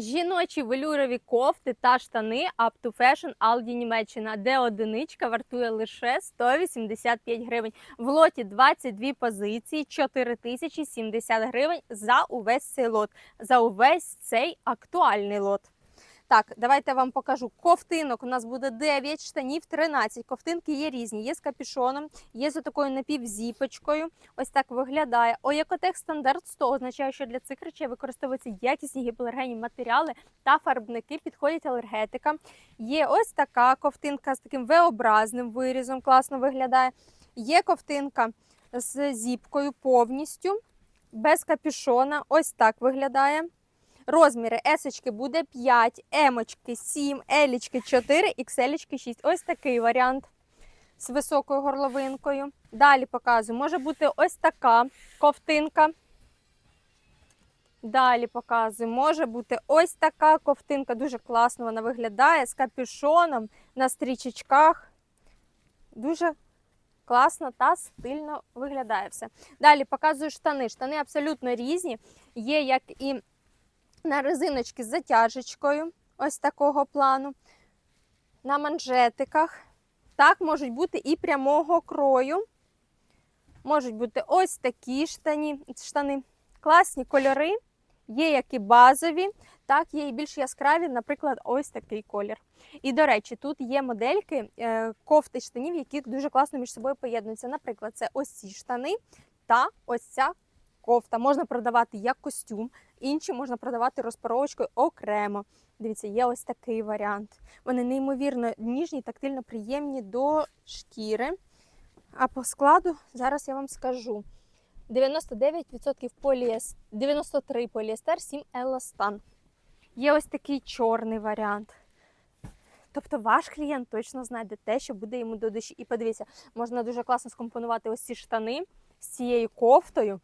Жіночі велюрові кофти та штани Up to Fashion Aldi Німеччина, де одиничка вартує лише 185 гривень. В лоті 22 позиції, 4070 гривень за увесь цей лот, за увесь цей актуальний лот. Так, давайте вам покажу. Ковтинок у нас буде 9, штанів 13. Ковтинки є різні. Є з капюшоном, є з такою напівзіпочкою. Ось так виглядає. Оякотек стандарт 100 означає, що для цих речей використовуються якісні гіпоалергенні матеріали та фарбники, підходять алергетикам. Є ось така ковтинка з таким V-образним вирізом, класно виглядає. Є ковтинка з зіпкою повністю, без капюшона. Ось так виглядає. Розміри есочки буде 5, емочки 7, елічки 4, ікселічки 6. Ось такий варіант з високою горловинкою. Далі показую, може бути ось така ковтинка. Далі показую, може бути ось така ковтинка. Дуже класно вона виглядає з капюшоном на стрічечках. Дуже класно та стильно виглядає все. Далі показую штани. Штани абсолютно різні. Є як і на резиночки з затяжечкою, ось такого плану, на манжетиках. Так, можуть бути і прямого крою. Можуть бути ось такі штані, штани. Класні кольори, є як і базові, так, є і більш яскраві, наприклад, ось такий колір. І, до речі, тут є модельки е, кофти штанів, які дуже класно між собою поєднуються. Наприклад, це ось ці штани та ось ця кофта. Можна продавати як костюм, інші можна продавати розпаровочкою окремо. Дивіться, є ось такий варіант. Вони неймовірно ніжні, тактильно приємні до шкіри. А по складу зараз я вам скажу. 99% поліестер, 93 поліестер, 7 еластан. Є ось такий чорний варіант. Тобто ваш клієнт точно знайде те, що буде йому до душі. І подивіться, можна дуже класно скомпонувати ось ці штани з цією кофтою.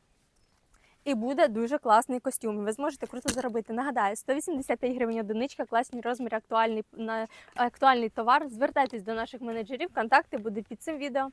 І буде дуже класний костюм. Ви зможете круто заробити. Нагадаю, 185 гривень одиничка, класні розміри, актуальний, на, актуальний товар. Звертайтесь до наших менеджерів, контакти будуть під цим відео.